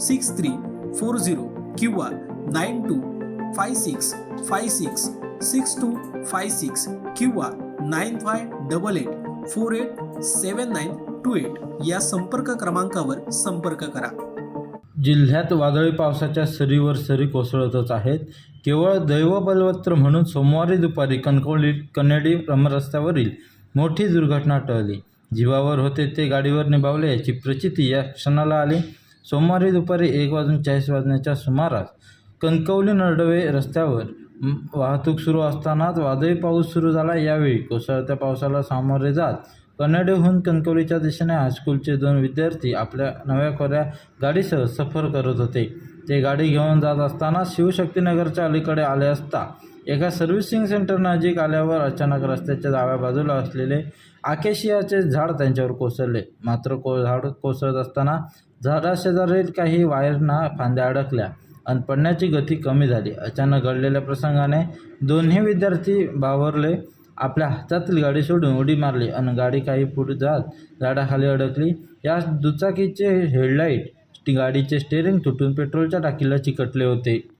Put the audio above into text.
six three four zero किंवा nine two five six five six six two five six किंवा nine five double eight four eight seven nine two eight या संपर्क क्रमांकावर संपर्क करा. जिल्ह्यात वादळी पावसाच्या सरीवर सरी कोसळतच आहेत. केवळ दैवबलवत्र म्हणून सोमवारी दुपारी कणकवली कन्नडी रस्त्यावरील मोठी दुर्घटना टळली. जीवावर होते ते गाडीवर निभावले याची प्रचिती या क्षणाला आली. सोमवारी दुपारी एक वाजून चाळीस वाजण्याच्या सुमारास कणकवली नरडवे रस्त्यावर वाहतूक सुरू असतानाच वादळी पाऊस सुरू झाला. यावेळी कोसळत्या पावसाला सामोरे जात कन्नडेहून कणकवलीच्या दिशेने हायस्कूलचे दोन विद्यार्थी आपल्या नव्या खोऱ्या गाडीसह सफर करत होते. ते गाडी घेऊन जात असताना शिवशक्तीनगरच्या अलीकडे आले असता एका सर्व्हिसिंग सेंटर नजीक आल्यावर अचानक रस्त्याच्या डाव्या बाजूला असलेले आकेशियाचे झाड त्यांच्यावर कोसळले. मात्र को झाड कोसळत असताना झाडाशेजारील काही वायरना फांद्या अडकल्या. आणि पडण्याची गती कमी झाली. अचानक घडलेल्या प्रसंगाने दोन्ही विद्यार्थी बावरले. आपल्या हातातील गाडी सोडून उडी मारली आणि गाडी काही पुढे जात झाडाखाली अडकली. या दुचाकीचे हेडलाईट गाडीचे स्टेअरिंग तुटून पेट्रोलच्या टाकीला चिकटले होते.